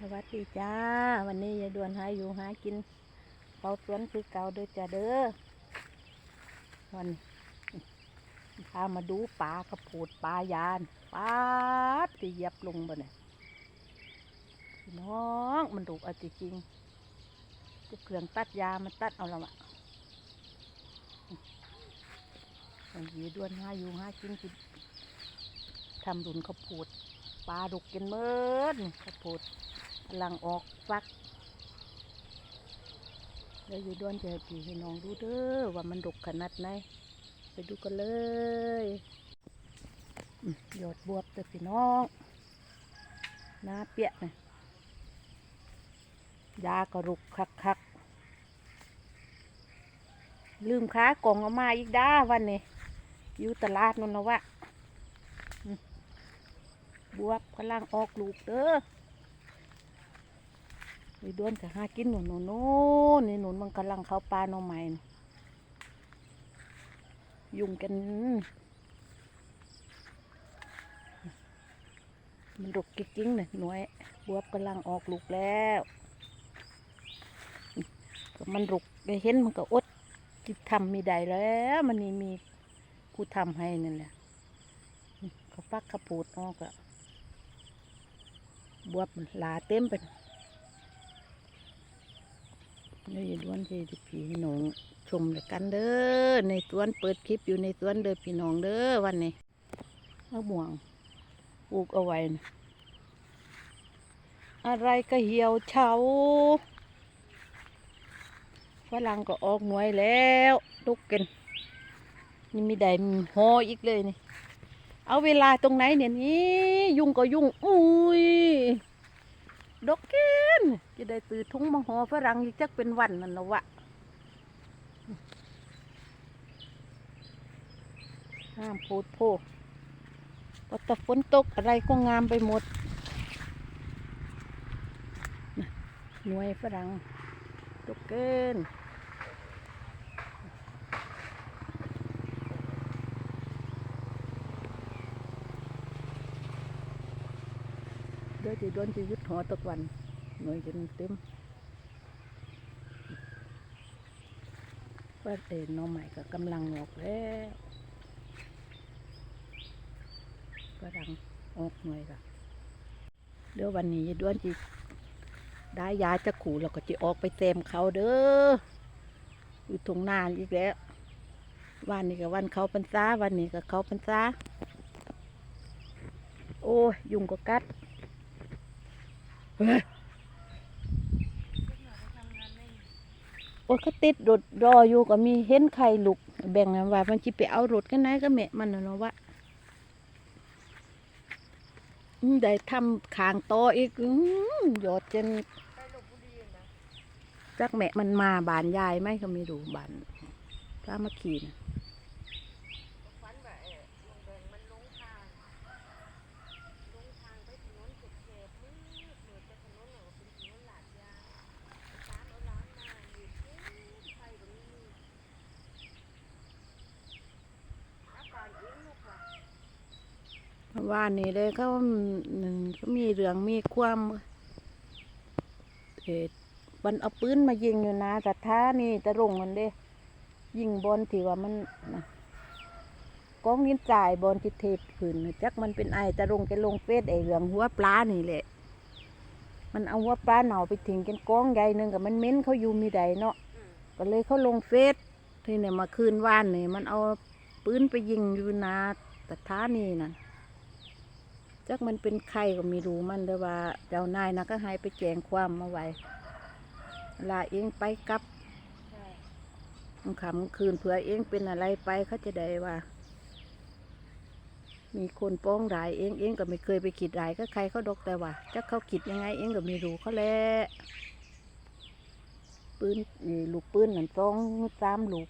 สวัสดีจ้า วันนี้ยายดวนหาอยู่หากินเขาสวนคือเก่าเด้อจ้าเด้อวันนี้พามาดูปลากระโพดปลายานปลาดที่เหยียบลงบ่เนี่ยน้องมันดุอาจริงๆก็เครื่องตัดยามันตัดเอาละอะวันนี้ยายดวนหาอยู่หากินกินทำดุนข้าวโพดปลาดุกกินเมิดข้าวโพด กำลังออกฟักเดี๋ยวอยู่ด้วนจะให้พี่ให้น้องดูเด้อว่ามันดกขนาดไหนไปดูกันเลยหยอดบวบเด้อพี่น้องหน้าเปียกนะยากระรุกคักคักลืมค้ากล่องเอามาอีกด้าวันนี้อยู่ตลาดนนนะวะบวบกำลังออกลูกเด้อ ไปด้วนกับหากินหนูหนูโน่นนี่หนุนมันกำลังเข้าปลาหน่อไม้น่ยุ่งกัน มันดกจริงๆเนี่ยหน่วยบวบกำลังออกลูกแล้วมันรุกได้เห็นมันก็อดจิตทำไม่ได้แล้ว มันนี่มีกูทำให้นั่นแหละเขาปักขปูดออกอะบวบมันหลาเต็มไป นี่อย่าด้วนที่พี่น้องชมเลยกันเด้อในสวนเปิดคลิปอยู่ในสวนเด้อพี่น้องเด้อวันนี้มะม่วงปลูกเอาไว้นะอะไรก็เหี่ยวเฉาฝรั่งก็ออกหน่วยแล้วลุกกัน นี่มีได้มีหออีกเลยนี่ เอาเวลาตรงไหนเนี่ยนี่ ยุ่งก็ยุ่งอุ้ย ดกกเกนจะได้ตื่นทุ่งมังหอฝรั่งอีกจักเป็นวันนั่นละวะห้ามโพดโพพอแตะฝนตกอะไรก็งามไปหมดน่ะหน่วยฝรั่งดกเกน ดี๋ยวจะโดนจะยุดหอตะวันหน่วยจนเต็มว่าเอ็นน้องใหม่ก็กำลังออกแล้วกำลังออกหน่วยละเดี๋ยววันนี้ยด้วนจีได้ยาจะขู่เราก็จะออกไปเต็มเขาเด้ออยู่ตรงนานอีกแล้ว วันนี้ก็วันเขาพรรษาวันนี้ก็เขาพรรษาโอ้ยยุงก็กัด โอ้ยเขาติดรถรออยู่ก็มีเห็นใครลุก แบ่งกันว่า มันจิไปเอารถกันไหนก็แม่มันเนาะวะอืมได้ทำขางโตอีกอื้อหยอดจนจักแม่มันมาบานยายไหมก็ไม่รู้บานพระมาขี่นะ ว่านี่เลยเขาหนึ่งเขามีเรื่องมีความเออมันเอาปืนมายิงอยู่นะแต่ท้านี่ตะรงมันเด้ ยิงบอลที่ว่ามันนะกองนินจ่ายบอลที่เทปขืนน่ะจักมันเป็นไอตะรงจะลงเฟซไอเรืองหัวปลานี่แหละ มันเอาหัวปลาเหนาไปทิ้งกันกองใหญ่หนึ่งกับมันเม้นเขาอยู่มีใดเนาะก็เลยเขาลงเฟซทีเนี่ยมาคืนว่านนี่มันเอาปืนไปยิงอยู่นาแต่ท้านี่นั่น จักมันเป็นใครก็ไม่รู้มันเด้ว่าเจ้านายนะก็ให้ไปแจ้งความมาไว้ลาเองไปกลับขำคืนเผื่อเองเป็นอะไรไปเขาจะได้ว่า มีคนป้องรายเองเองก็ไม่เคยไปขีดรายก็ใครเขาดกแต่ว่าจะเขาขีดยังไง เองก็ไม่รู้เขาแหละปืนลูกปืนนั่นต้องสามลูก